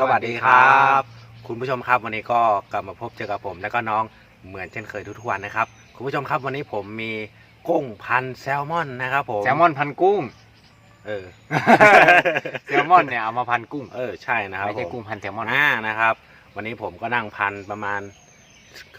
สวัสดีครับ คุณผู้ชมครับวันนี้ก็กลับมาพบเจอกับผม แล้วก็น้องเหมือนเช่นเคยทุกๆวันนะครับ คุณผู้ชมครับวันนี้ผมมีกุ้งพันแซลมอนนะครับผมแซลมอนพันกุ้ง เออแซลมอนเนี่ยเอามาพันกุ้ง เออใช่นะครับไม่ใช่ผมกุ้งพันแซลมอนอ่านะครับ วันนี้ผมก็นั่งพันประมาณ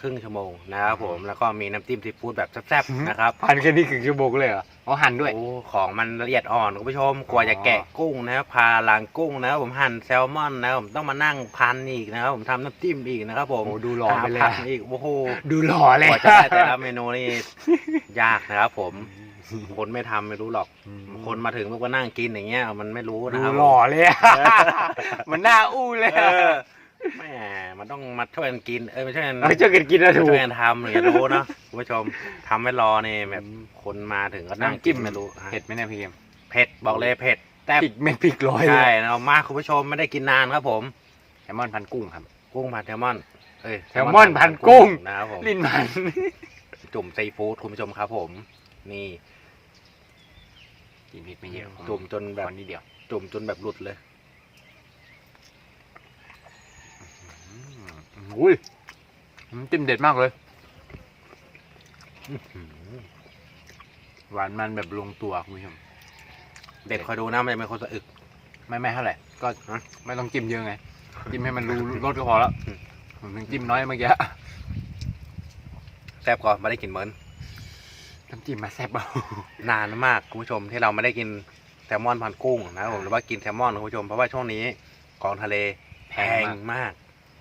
ครึ่งชั่วโมงนะครับผมแล้วก็มีน้ำจิ้มซีฟู้ดแบบแซ่บๆนะครับพันแค่นี้คือชั่วโมงเลยเหรอเขาหั่นด้วยโอ้ของมันละเอียดอ่อนคุณผู้ชมกว่าจะแกะกุ้งนะครับพาล้างกุ้งนะครับผมหั่นแซลมอนนะครับผมต้องมานั่งพันอีกนะครับผมทำน้ำจิ้มอีกนะครับผมโอ้ดูหล่อไปเลยผัอะกอีกโอ้โหดูหล่อเลยกว่าจะได้แต่ละเมนูนี่ยากนะครับผมคนไม่ทำไม่รู้หรอก คนมาถึงมันก็นั่งกินอย่างเงี้ย มันไม่รู้นะดูครับหล่อเลยอะมันน่าอู้เลยเออะอ แหม่มันต้องมาช่วยกันกิน เออไม่ช่วยกันเออช่วยกันกินนะถูก ช่วยกันทำอย่างรู้เนาะคุณผู้ชมทำไว้รอนี่แบบคนมาถึงก็นั่งน้ำกิจิ้นม ไม่รู้เผ็ดไหมเนี่ยพี่เกมเผ็ดบอกเลยเผ็ดแต่พริกไม่พริกร้อยเลใช่ยนะครับมากคุณผู้ชมไม่ได้กินนานครับผม แซลมอนพันกุ้งครับ กุ้งผัดแซลมอนเอ้ยแซลมอนพันกุ้ง นะครับผมลิ้นมัน จุ่มซีฟู้ดคุณผู้ชมครับผม นี่กินพริกไม่เยอะจุ่มจนแบบ คนนิดเดียว จุ่มจนแบบหลุดเลย อืมอุ้ยน้ำจิ้มเด็ดมากเลย หวานมันแบบลงตัวคุณผู้ชมเด็ดคอยดูนะมันจะเป็นคนสะอึก ไม่ไม่เท่าไหร่ก็ฮะไม่ต้องจิ้มเยอะไง จิ้มให้มันรู้รสก็พอแล้วอืมผมถึงจิ้มน้อยเมื่อกี้แซ่บก่อนไม่ได้กินเหมือนน้ำจิ้มมาแซ่บเปล่านานมากคุณผู้ชมที่เราไม่ได้กินแซลมอนพันกุ้งนะครับผมหรือว่ากินแซลมอนคุณผู้ชมเพราะว่าช่วงนี้ของทะเลแพงมาก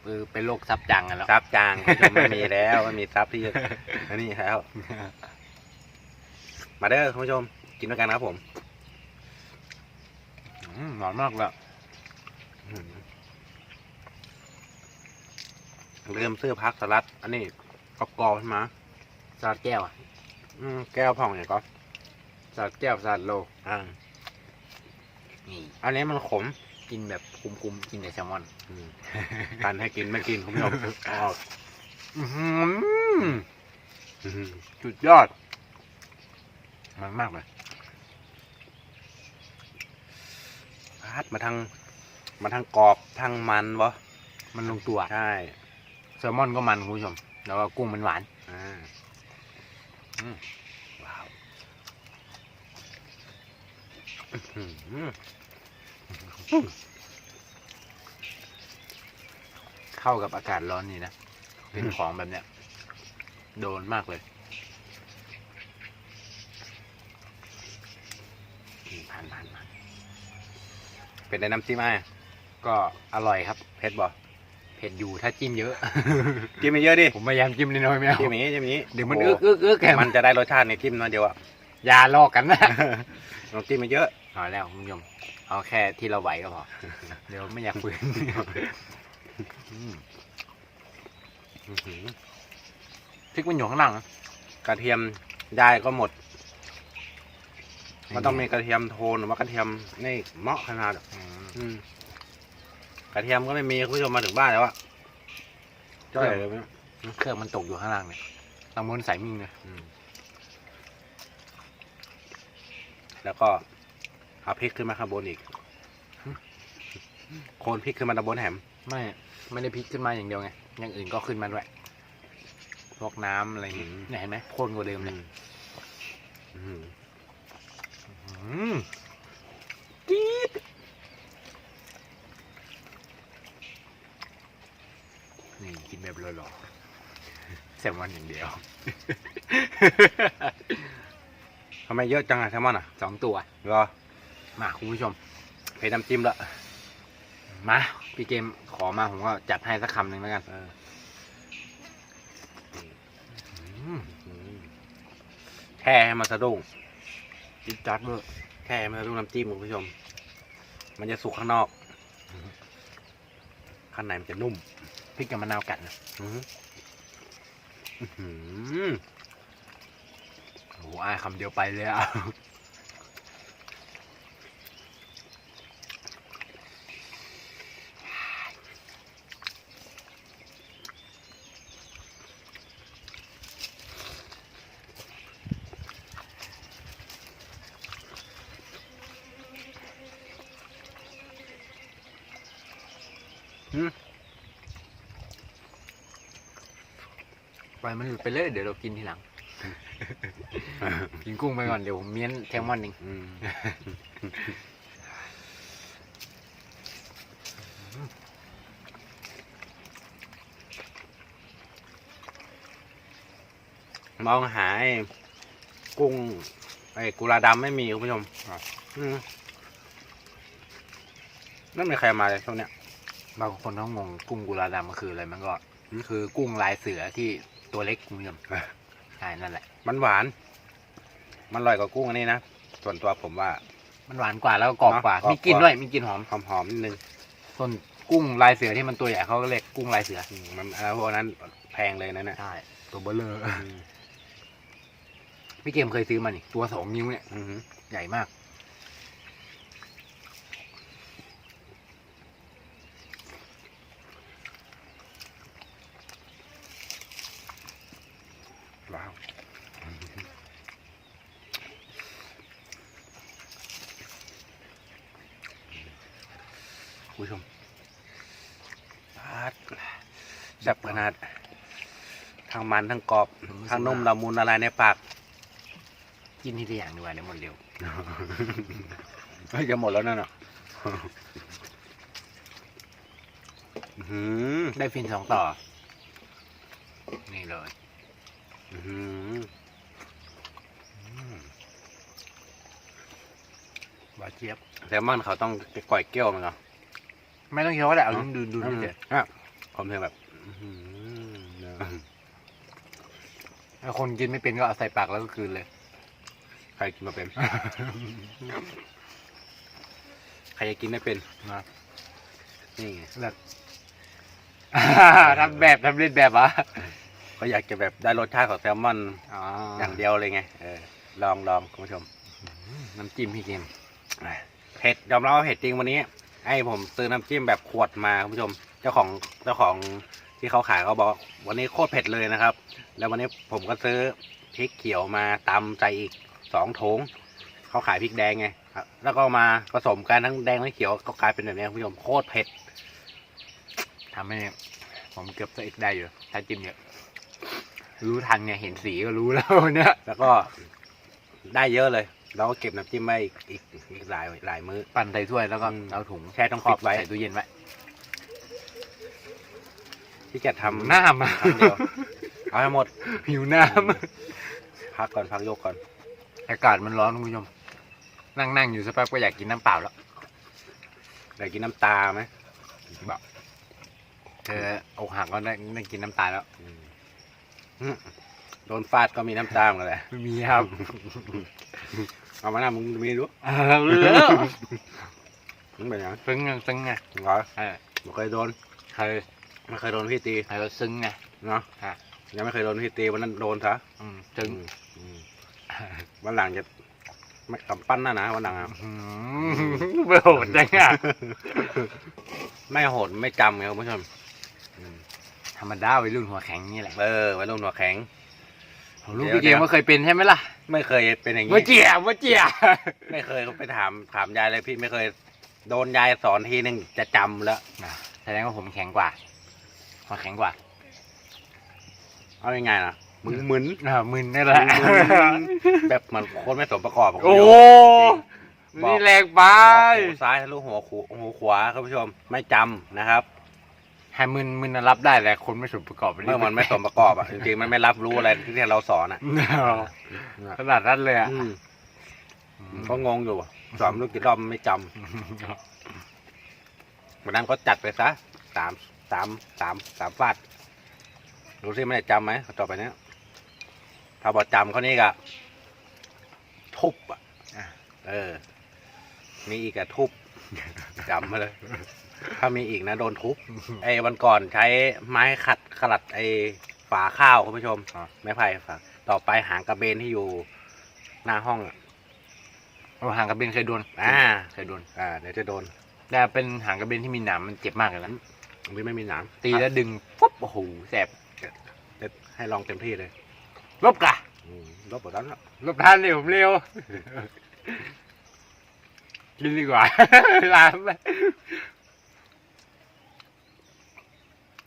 คือเป็นโรคซับจังกันแล้วซับจางคุณผู้ชมไม่มีแล้วไม่มีซับที่จะอันนี้แล้ว มาเด้อคุณผู้ชม กินด้วยกันครับผมอืมหวานมากเลยอืมเริ่มซื้อพักสลัด อันนี้กรอบๆขึ้นมาสลัดแก้วอะอืมแก้วผ่องเนี่ยก็สลัดแก้วสลัดโลอ่านี่อันนี้มันขม กินแบบคุ้มๆกินแต่แซลมอนอืมการให้กินไม่กินคุณผู้ชมออกอื้อหืออืมสุดยอด มันมากเลยพัดมาทางมาทางกรอบทางมันวะมันลงตัว ใช่แซลมอนก็มันคุณผู้ชม แล้วก็กุ้งมันหวานอ่าอืมว้าวอื้อหือ เข้ากับอากาศร้อนนี่นะเป็นของแบบเนี้ย โดนมากเลยอืมผ่านผ่านผ่านเป็นในน้ำจิ้มไอ้ก็อร่อยครับ เผ็ดบ่เผ็ดอยู่ถ้าจิ้มเยอะ จิ้มไปเยอะดิ ผมพยายามจิ้มน้อยๆไม่เอาจิ้มอย่างนี้จิ้มอย่างนี้เดี๋ยวมันโอึกอึกอึกแกมันจะได้รสชาติในจิ้มน้อยเดียวอะอย่าลอกกันนะลองจิ้มไปเยอะ เอาแล้วคุณผู้ชมเอาแค่ที่เราไหวก็พอ เดี๋ยวไม่อยากฝืนอืมอื้อหือพริกมันอยู่ข้างล่างนะกระเทียมได้ก็หมดมันต้องมีกระเทียมโทนหรือว่ากระเทียมนี่เหมาะขนาดอะอืมอืมกระเทียมก็ไม่มีคุณผู้ชมมาถึงบ้านแล้วอะจ้อยเลยไหมเครื่องมันตกอยู่ข้างล่างเนี่ยตังบนใส่มิ่งเลยอืมแล้วก็ เอาพริกขึ้นมาข้างบนอีก โคนพริกขึ้นมาตะบนแหม ไม่ไม่ได้พริกขึ้นมาอย่างเดียวไงอย่างอื่นก็ขึ้นมาด้วยพวกน้ำอะไรอย่างงี้เนี่ยเห็นไหมข้นกว่าเดิมเลยอืมอืมจี๊ดนี่กินแบบหล่อๆแซลมอนอย่างเดียว ทำไมเยอะจังอะแซลมอนอะสองตัวรอ มาคุณผู้ชมเผ็ดน้ำจิ้มละมาพี่เกมขอมาผมก็จัดให้สักคำหนึ่งแล้วกันเอออืมอืมแค่ให้มันสะดุ้งจิ๊ดจัดเวอร์แค่ให้มันสะดุ้งน้ำจิ้มคุณผู้ชม มันจะสุกข้างนอก ข้างในมันจะนุ่มพริกกับมะนาวกัดนะอื้อหืออื้อหือโอ้โหอายคำเดียวไปเลยอะ ล่อยมันหลุดไปเลยเดี๋ยวเรากินทีหลัง กินกุ้งไปก่อนเดี๋ยวผมเมียนแซลมอนเองอืมมองหาไอ้กุ้งไอ้กุลาดำไม่มีคุณผู้ชมอืมไม่มีใครมาเลยช่วงเนี้ยบางคนเขางงกุ้งกุลาดำมันคืออะไรมันก็อืมคือกุ้งลายเสือที่ ตัวเล็กคุณผู้ชมใช่นั่นแหละ มันหวาน มันอร่อยกว่ากุ้งอันนี้นะ ส่วนตัวผมว่า มันหวานกว่าแล้วก็กรอบกว่า เนอะกรอบมีกลิ่นกว่าด้วย มีกลิ่นหอมหอมๆนิดนึงส่วนกุ้งลายเสือที่มันตัวใหญ่เขาก็เรียกกุ้งลายเสือ อืมมันเออพวกนั้นแพงเลยนะเนี่ยใช่ ตัวเบลเลอร์อืมพี่เกมเคยซื้อมานี่ตัวสองนิ้วเนี่ย อืมใหญ่มาก ว้าวคุณผู้ชมปาด แซ่บขนาด ทั้งมันทั้งกรอบผมรู้สึกทั้งนุ่มว่าละมุนอะไรในปาก กินทีละอย่างดีกว่าเดี๋ยวหมดเร็วเฮ้ยจะหมดแล้วนั่นอะอื้อหือได้ฟินสองต่อ นี่เลยอื้อหืออืมหวานเจี๊ยบแซลมอนเขาต้องก่อยเกี้ยวมันเหรอไม่ต้องเคี้ยวก็ได้เอาลิ้นดูดูอืมเฉยอะผมถึงแบบอื้อหือเนอะ ถ้าคนกินไม่เป็นก็เอาใส่ปากแล้วก็คืนเลย ใครกินมาเป็น ใครจะกินไม่เป็นนะนี่ไงเลิศทำแบบทำเล่นแบบวะก็อยากจะแบบได้รสชาติของแซลมอนอ๋อออย่างเดียวเลยไงเออลองลองคุณผู้ชม น้ำจิ้มพี่เกมเผ็ดยอมรับว่าเผ็ดจริงวันนี้ไอ้ผมซื้อน้ำจิ้มแบบขวดมาคุณผู้ชม เจ้าของเจ้าของ ที่เขาขายเขาบอกว่าวันนี้โคตรเผ็ดเลยนะครับ แล้ววันนี้ผมก็ซื้อพริกเขียวมาตำใส่อีกสองถุงเขาขายพริกแดงไงครับแล้วก็มาผสมกันทั้งแดงทั้งเขียวก็กลายเป็นแบบนี้คุณผู้ชมโคตรเผ็ดทำให้ผมเกือบจะอีกได้อยู่ถ้าจิ้มเยอะรู้ทันเนี่ยเห็นสีก็รู้แล้วเนี่ยแล้วก็ได้เยอะเลยเราก็เก็บน้ำจิ้มไว้อีกอีกอีกหลายหลายมื้อปั่นใส่ถ้วยแล้วก็อืมเอาถุงแช่ต้องครอบปิดไว้ใส่ตู้เย็นไว้ ที่จะทำหน้ามาครั้งเดียวเอาให้หมดผิวน้พักก่อนพักโยกก่อนำอากาศมันร้อนคุณผู้ชมนั่งนั่งอยู่สักแป๊บก็อยากกินน้ำเปล่าแล้วอยากกินน้ำตาไหมแบบเธออกหักก็ได้ได้กินน้ำตาลแล้วอืมอืมโดนฟาดก็มีน้ำตาเหมือนกันแหละไม่มีครับเอามาหน้ามึงมีรู้เอาแล้วมึงเป็นยังไงซึ้งไงซึ้งไงเหรอเออไม่เคยโดนเคย ไม่เคยโดนพี่ตีเคยซึ้งไงเนาะฮะยังไม่เคยโดนพี่ตีวันนั้นโดนซะอืมซึ้งอืมอืมวันหลังจะไม่กำปั้นหน้านะวันหลังอะอืมเบลดจังอะไม่โหดไม่จำไงคุณผู้ชมอืมธรรมดาวัยรุ่นหัวแข็งนี่แหละเออไว้ลงหัวแข็งลูกเดี๋ยวพี่เกมก็เคยเป็นใช่ไหมล่ะ ไม่เคยเป็นอย่างเมื่อนี้เจียเมื่อเจียไม่เคยไปถามถามยายเลยพี่ไม่เคย โดนยายสอนทีหนึ่งจะจำแล้วอะแสดงว่าผมแข็งกว่า หัวแข็งกว่า เอายังไงนะมึงมึนอ่ามึนนี่แหละแบบเหมือนคนไม่สมประกอบะคุณโอ้ผู้ชมบอกนี่แรงไปหัวซ้ายทะลุหัวขวหัวขวาคุณผู้ชม ไม่จำนะครับ ให้มึนมึนน่ะรับได้แต่คนไม่สมประกอบเมื่อมันไม่สมประกอบอะจริงๆมันไม่รับรู้อะไรที่เราสอนอะขนาดนั้นเลยอะอืมก็งงอยู่สอนลูกกี่รอบมันไม่จำวันนั้นก็จัดไปซะสาม สามสามสามฟาดดูสิมันจะจำไหมต่อไปเนี้ยถ้าบอกจำเขานี่ก็ทุบอะอะเออ มีอีกอะทุบจำมาเลย ถ้ามีอีกนะโดนทุบไอ้วันก่อนใช้ไม้ขัดขลัดไอ้ฝาข้าวคุณผู้ชมอะไม้ไผ่ฝาต่อไปหางกระเบนที่อยู่หน้าห้องอะโอ้หางกระเบนเคยโดนอ่าเคยโดนอ่าเดี๋ยวจะโดนแต่เป็นหางกระเบนที่มีหนามมันเจ็บมากเลยนะ ตรงนี้ไม่มีหนามตีแล้วดึงปุ๊บโอ้โหแสบจะให้ลองเต็มที่เลยลบกะอืมลบหมดแล้วนะลบทันเลยผมเร็วกินดีกว่าลามไป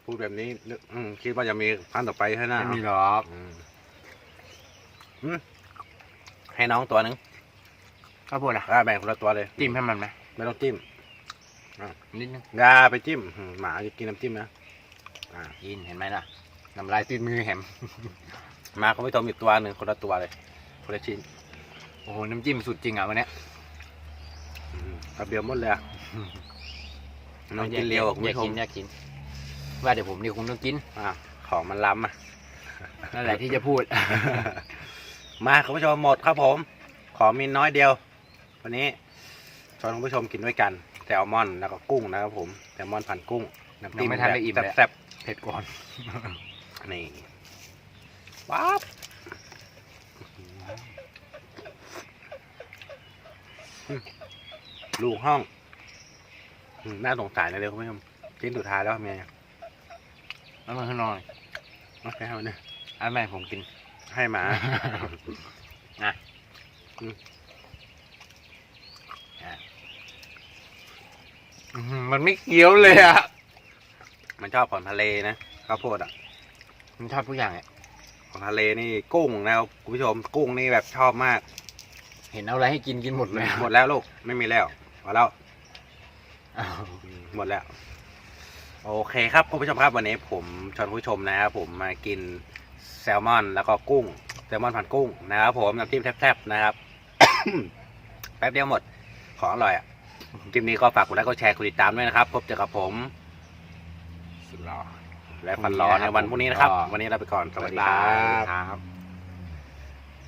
พูดแบบนี้นึกอืมคิดว่าจะมีพันต่อไปใช่ไหมไม่มีหรอกอืมอืมให้น้องตัวหนึ่งข้าวโพดอะอ่าแบ่งคนละตัวเลย จิ้มให้มันไหมไม่ต้องจิ้ม นิดนึงอย่าไปจิ้มอืมหมาจะกินน้ำจิ้มนะอ่ากินเห็นไหมล่ะน้ำลายติดมือแหมหมาเขาไม่ทมอีกตัวหนึ่งคนละตัวเลย คนละชิ้น โอ้โห น้ำจิ้มสุดจริงอะวันเนี้ยอืมเอาเบียวหมดเลยอะน้องกินเร็วอะคุณอยากผู้ชกิมนอยากกิน ว่าเดี๋ยวผมนี่คงต้องกินอ่าของมันล้ำอะ นั่นแหละที่จะพูด มาคุณผู้ชมหมดครับผม ขอมีน้อยเดียว วันนี้ชวนคุณผู้ชมกินด้วยกันแซลมอนแล้วก็กุ้งนะครับผมแซลมอนพันกุ้งน้ำจิ้มยังไม่ทันได้อิ่มเลย แซ่บเผ็ดก่อนๆนี่ว้าบอืมลูกห้องอืมน่าสงสารเลยคุณผู้ชมชิ้นสุดท้ายแล้วเมียแล้วมันข้างนอกโอเคเอาเนี่ยอันไม่ผมกิน ให้หมาอื้ อหือมันไม่เคี้ยวเลยอะ มันชอบของทะเลนะข้าวโพดอะ มันชอบทุกอย่างอะ ของทะเลนี่กุ้งนะครับคุณผู้ชมกุ้งนี่แบบชอบมาก เห็นเอาอะไรให้กินกินหมดเลยหมดแล้วลูกไม่มีแล้วพอแล้ว อ้าวอืมหมดแล้ว โอเคครับคุณผู้ชมครับวันนี้ผมชวนคุณผู้ชมนะครับผมมากินแซลมอน แล้วก็กุ้งแซลมอนผัดกุ้งนะครับผมน้ำจิ้มแซ่บๆนะครับ แป๊บเดียวหมดของอร่อยอะ คลิปนี้ก็ฝากกดไลค์กดแชร์กดติดตามด้วยนะครับ พบเจอกับผมสุดหล่อและฟันรอในวันพรุ่งนี้นะครับ วันนี้เราไปก่อนสวัสดีครับครับ